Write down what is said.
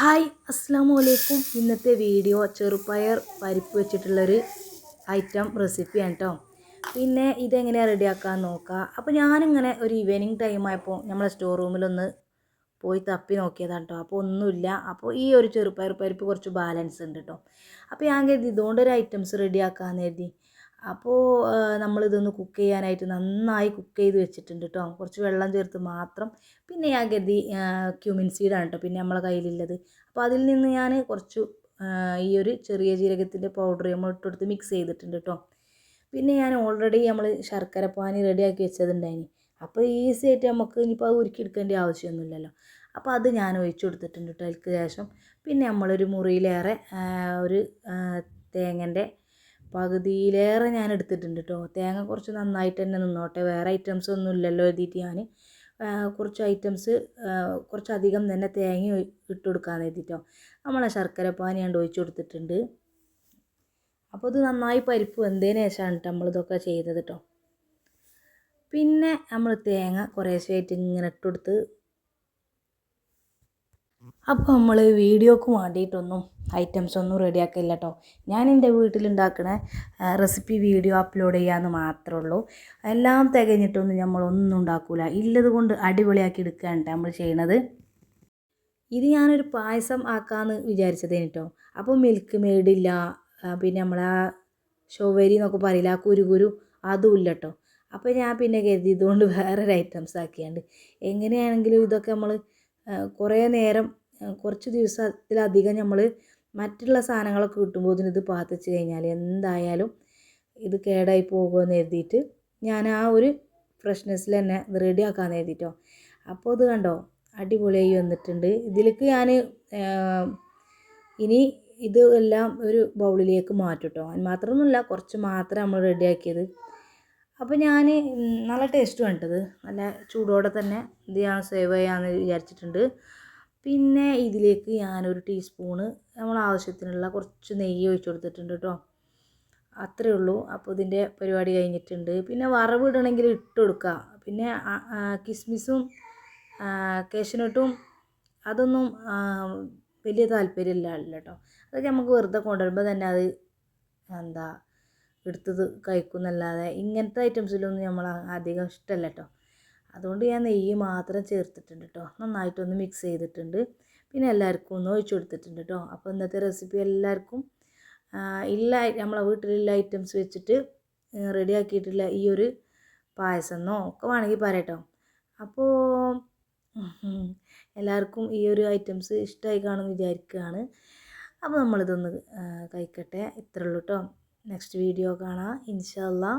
Hi അസ്സാം വലൈക്കും ഇന്നത്തെ വീഡിയോ ചെറുപയർ പരിപ്പ് വെച്ചിട്ടുള്ളൊരു ഐറ്റം റെസിപ്പിയാണ് കേട്ടോ പിന്നെ ഇതെങ്ങനെയാണ് റെഡിയാക്കാൻ നോക്കുക അപ്പോൾ ഞാനിങ്ങനെ ഒരു ഈവനിങ് ടൈമായപ്പോൾ നമ്മളെ സ്റ്റോർ റൂമിലൊന്ന് പോയി തപ്പി നോക്കിയതാണ് കേട്ടോ അപ്പോൾ ഒന്നുമില്ല. അപ്പോൾ ഈ ഒരു ചെറുപയർ പരിപ്പ് കുറച്ച് ബാലൻസ് ഉണ്ട് കേട്ടോ അപ്പോൾ ഞാൻ കരുതി ഇതുകൊണ്ടൊരു ഐറ്റംസ് റെഡിയാക്കാമെന്ന് കരുതി. അപ്പോൾ നമ്മളിതൊന്ന് കുക്ക് ചെയ്യാനായിട്ട് നന്നായി കുക്ക് ചെയ്ത് വെച്ചിട്ടുണ്ട് കേട്ടോ കുറച്ച് വെള്ളം ചേർത്ത് മാത്രം. പിന്നെ ഞാൻ കരുതി ക്യൂമിൻ സീഡാണ് കേട്ടോ പിന്നെ നമ്മളെ കയ്യിലുള്ളത്. അപ്പോൾ അതിൽ നിന്ന് ഞാൻ കുറച്ച് ഈ ഒരു ചെറിയ ജീരകത്തിന്റെ പൗഡർ നമ്മൾ ഇട്ടെടുത്ത് മിക്സ് ചെയ്തിട്ടുണ്ട് കേട്ടോ പിന്നെ ഞാൻ ഓൾറെഡി നമ്മൾ ശർക്കര പാനി റെഡിയാക്കി വെച്ചതുണ്ടായിനി. അപ്പോൾ ഈസി ആയിട്ട് നമുക്ക് ഇനിയിപ്പോൾ അത് ഉരുക്കിയെടുക്കേണ്ട ആവശ്യമൊന്നുമില്ലല്ലോ. അപ്പോൾ അത് ഞാൻ ഒഴിച്ചു കൊടുത്തിട്ടുണ്ട് കേട്ടോ അതിൽക്ക് ശേഷം. പിന്നെ നമ്മളൊരു മുറിയിലേറെ ഒരു തേങ്ങന്റെ പകുതിയിലേറെ ഞാൻ എടുത്തിട്ടുണ്ട് കേട്ടോ തേങ്ങ കുറച്ച് നന്നായിട്ട് തന്നെ നിന്നോട്ടെ. വേറെ ഐറ്റംസ് ഒന്നും ഇല്ലല്ലോ എഴുതിയിട്ട് ഞാൻ കുറച്ച് ഐറ്റംസ് കുറച്ചധികം തന്നെ തേങ്ങ ഇട്ട് കൊടുക്കാമെന്ന് എഴുതിയിട്ടോ നമ്മളെ ശർക്കര പാനി ഞാൻ ഒഴിച്ചു കൊടുത്തിട്ടുണ്ട്. അപ്പോൾ ഇത് നന്നായി പരിപ്പ് വെന്തതിന് ശേഷമാണ് കേട്ടോ നമ്മളിതൊക്കെ ചെയ്തത് കേട്ടോ പിന്നെ നമ്മൾ തേങ്ങ കുറേശ്ശായിട്ട് ഇങ്ങനെ ഇട്ടുകൊടുത്ത് അപ്പോൾ നമ്മൾ വീഡിയോക്ക് വേണ്ടിയിട്ടൊന്നും ഐറ്റംസ് ഒന്നും റെഡിയാക്കില്ല കേട്ടോ ഞാൻ എന്റെ വീട്ടിലുണ്ടാക്കുന്ന റെസിപ്പി വീഡിയോ അപ്ലോഡ് ചെയ്യാമെന്ന് മാത്രമേ ഉള്ളൂ. എല്ലാം തികഞ്ഞിട്ടൊന്നും നമ്മളൊന്നും ഉണ്ടാക്കില്ല ഇല്ലത് കൊണ്ട് അടിപൊളിയാക്കി എടുക്കുകയാണ് നമ്മൾ ചെയ്യണത്. ഇത് ഞാനൊരു പായസം ആക്കാമെന്ന് വിചാരിച്ചതേന് കേട്ടോ അപ്പോൾ മിൽക്ക് മെയ്ഡില്ല പിന്നെ നമ്മളെ ഷോവേരി എന്നൊക്കെ പറയില്ല ആ കുരുകുരു അതും ഇല്ല കേട്ടോ അപ്പോൾ ഞാൻ പിന്നെ കരുതി ഇതുകൊണ്ട് വേറൊരു ഐറ്റംസ് ആക്കിയാണ്ട്. എങ്ങനെയാണെങ്കിലും ഇതൊക്കെ നമ്മൾ കുറേ നേരം കുറച്ച് ദിവസത്തിലധികം നമ്മൾ മറ്റുള്ള സാധനങ്ങളൊക്കെ കിട്ടുമ്പോൾ ഇത് പാത്തിച്ച് കഴിഞ്ഞാൽ എന്തായാലും ഇത് കേടായി പോകുമെന്ന് എഴുതിയിട്ട് ഞാൻ ആ ഒരു ഫ്രഷ്നെസ്സിൽ തന്നെ ഇത് റെഡി ആക്കാമെന്ന് എഴുതിയിട്ടോ അപ്പോൾ ഇത് കണ്ടോ? അടിപൊളിയായി വന്നിട്ടുണ്ട്. ഇതിലേക്ക് ഞാൻ ഇനി ഇത് എല്ലാം ഒരു ബൗളിലേക്ക് മാറ്റും കേട്ടോ അതിന് മാത്രമൊന്നുമില്ല കുറച്ച് മാത്രം നമ്മൾ റെഡിയാക്കിയത് അപ്പോൾ ഞാൻ നല്ല ടേസ്റ്റ് വേണ്ടത് നല്ല ചൂടോടെ തന്നെ ഇത് ഞാൻ സേവ് ചെയ്യാമെന്ന് വിചാരിച്ചിട്ടുണ്ട്. പിന്നെ ഇതിലേക്ക് ഞാനൊരു ടീസ്പൂണ് നമ്മൾ ആവശ്യത്തിനുള്ള കുറച്ച് നെയ്യ് ഒഴിച്ച് കൊടുത്തിട്ടുണ്ട് കേട്ടോ അത്രയേ ഉള്ളൂ. അപ്പോൾ ഇതിന്റെ പരിപാടി കഴിഞ്ഞിട്ടുണ്ട്. പിന്നെ വറവ് ഇടണമെങ്കിൽ ഇട്ട് കൊടുക്കുക. പിന്നെ കിസ്മിസും കേശനട്ടും അതൊന്നും വലിയ താല്പര്യമില്ല കേട്ടോ അതൊക്കെ നമുക്ക് വെറുതെ കൊണ്ടുവരുമ്പോൾ തന്നെ അത് എന്താ എടുത്തത് കഴിക്കുന്നല്ലാതെ ഇങ്ങനത്തെ ഐറ്റംസിലൊന്നും നമ്മൾ അധികം ഇഷ്ടമല്ല കേട്ടോ അതുകൊണ്ട് ഞാൻ നെയ്യ് മാത്രം ചേർത്തിട്ടുണ്ട് കേട്ടോ നന്നായിട്ടൊന്ന് മിക്സ് ചെയ്തിട്ടുണ്ട്. പിന്നെ എല്ലാവർക്കും ഒന്ന് ഒഴിച്ചു കൊടുത്തിട്ടുണ്ട് കേട്ടോ അപ്പോൾ ഇന്നത്തെ റെസിപ്പി എല്ലാവർക്കും ഇല്ല നമ്മളെ വീട്ടിലുള്ള ഐറ്റംസ് വെച്ചിട്ട് റെഡി ആക്കിയിട്ടുള്ള ഈ ഒരു പായസം എന്നോ ഒക്കെ വേണമെങ്കിൽ പറയട്ടോ അപ്പോൾ എല്ലാവർക്കും ഈ ഒരു ഐറ്റംസ് ഇഷ്ടമായി കാണുമെന്ന് വിചാരിക്കുകയാണ്. അപ്പോൾ നമ്മളിതൊന്ന് കഴിക്കട്ടെ. ഇത്രയുള്ളൂ കേട്ടോ നെക്സ്റ്റ് വീഡിയോ കാണാം. ഇൻഷാല്ലാ